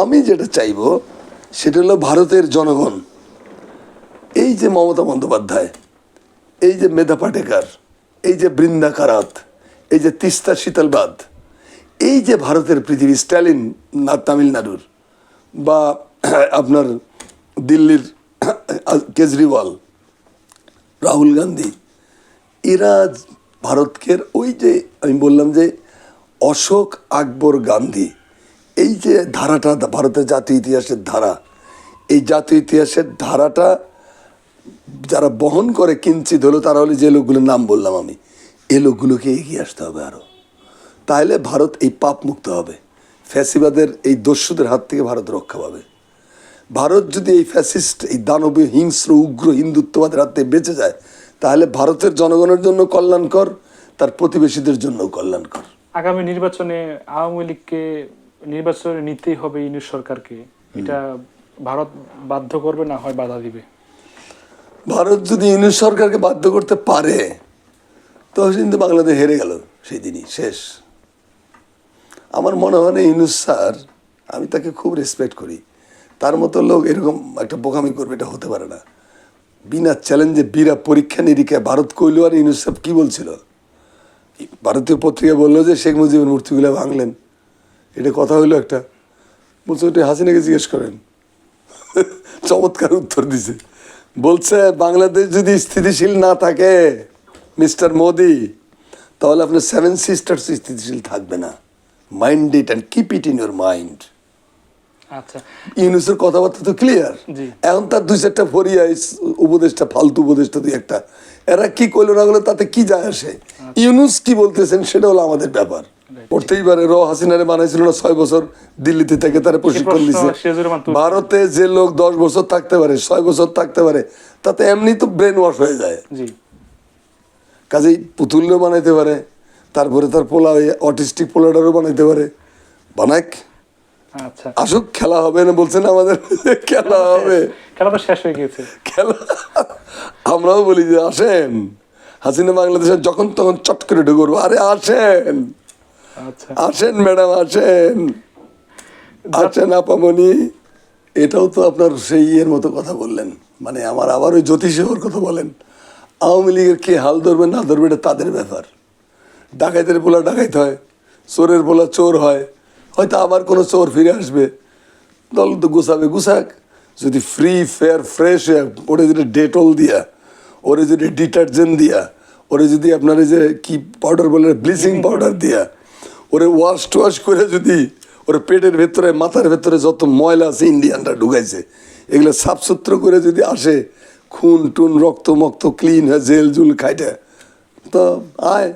আমি যেটা চাইব, সেটা হলো ভারতের জনগণ। এই যে মমতা বন্দ্যোপাধ্যায়, এই যে মেধা পাটেকার, এই যে বৃন্দা কারাত, এই যে তিস্তা শীতলবাদ, এই যে ভারতের পৃথিবী স্ট্যালিন না তামিলনাড়ুর বা আপনার দিল্লির কেজরিওয়াল, রাহুল গান্ধী, এরা ভারতকে, ওই যে আমি বললাম যে অশোক আকবর গান্ধী এই যে ধারাটা ভারতের জাতীয় ইতিহাসের ধারা, এই জাতীয় ইতিহাসের ধারাটা যারা বহন করে, কিঞ্চিত হলো তারা হলে যে লোকগুলোর নাম বললাম আমি এই লোকগুলোকে এগিয়ে আসতে হবে আরও তাহলে ভারত এই পাপ মুক্ত হবে। ফ্যাসিবাদের এই দস্যুদের হাত থেকে ভারত রক্ষা পাবে। ভারত যদি এই ফ্যাসিস্ট, এই দানবীয় হিংস্র, উগ্র, হিন্দুত্ববাদের হাত থেকে বেঁচে যায়, তাহলে ভারতের জনগণের জন্য কল্যাণকর, তার প্রতিবেশীদের জন্য কল্যাণকর। আগামী নির্বাচনে আওয়ামী লীগকে নির্বাচনে নিতেই হবে ইউনিট সরকারকে। এটা ভারত বাধ্য করবে না হয় বাধা দিবে। ভারত যদি ইউনিট সরকারকে বাধ্য করতে পারে তো কিন্তু বাংলাদেশ হেরে গেল সেই দিনই শেষ। আমার মনে হয় না ইউনুস স্যার আমি তাকে খুব রেসপেক্ট করি। তার মতো লোক এরকম একটা বোকামি করবে এটা হতে পারে না। বিনা চ্যালেঞ্জে বিরা পরীক্ষা নিরীক্ষায় ভারত কইল আর ইউনুস সাহেব কী বলছিল? ভারতীয় পত্রিকা বলল যে শেখ মুজিবের মূর্তিগুলো ভাঙলেন। এটা কথা হইল একটা। বলছে ওটা হাসিনাকে জিজ্ঞেস করেন। চমৎকার উত্তর দিছে। বলছে বাংলাদেশ যদি স্থিতিশীল না থাকে মিস্টার মোদি তাহলে আপনার সেভেন সিস্টার্স স্থিতিশীল থাকবে না। Mind it and keep it in your mind আচ্ছা। ইউনুসের কথাবার্তা তো ক্লিয়ার এখন তার দুই চারটা ফরিয়া উপদেশটা ফালতু উপদেশটা দুই একটা। এরা কি করল না তাতে কি যায় আসে? ইউনুস কি বলতেছেন সেটা হলো আমাদের ব্যাপার। পড়তেই পারে। র হাসিনারে বানাইছিল না ছয় বছর দিল্লিতে থেকে তারা প্রশিক্ষণ দিছে। ভারতে যে লোক দশ বছর থাকতে পারে ছয় বছর থাকতে পারে তাতে এমনি তো ব্রেন ওয়াশ হয়ে যায়। কাজেই পুতুলও বানাইতে পারে তারপরে তার পোলা অটিস্টিক পোলাটারও বানাইতে পারে। বানাক। আচ্ছা। আসুক খেলা হবে না বলছেন আমাদের। খেলা হবে। খেলা তো শেষ হয়ে গিয়েছে। খেলা। আমরাও বলি যে আসেন। হাসিনা বাংলাদেশে যখন তখন চট করে ঢুকবো আরে আসেন। আসেন ম্যাডাম আসেন। আসেন আপামনি। এটাও তো আপনার সেই ইয়ের মতো কথা বললেন। মানে আমার আবার ওই জ্যোতিষ হওয়ার কথা বলেন। আওয়ামী লীগের কে হাল ধরবে না ধরবে এটা তাদের ব্যাপার। ডাকাইতের পোলা ডাকাইতে হয় চোরের পোলা চোর হয়। হয়তো আবার কোনো চোর ফিরে আসবে। দল তো গুছাবে গুছাক। যদি ফ্রি ফেয়ার ফ্রেশ ওরে যদি ডেটল দিয়া ওরে যদি ডিটারজেন্ট দিয়া ওরে যদি আপনার এই যে কি পাউডার বলে ব্লিচিং পাউডার দিয়া ওরে ওয়াশ টোয়াশ করে যদি ওর পেটের ভেতরে, মাথার ভেতরে যত ময়লা আছে, ইন্ডিয়ানরা ঢুকাইছে, এগুলো সাফসুত্র করে যদি আসে খুন টুন রক্ত মক্ত ক্লিন হয় জেল জুল খাইটা, তো আয়।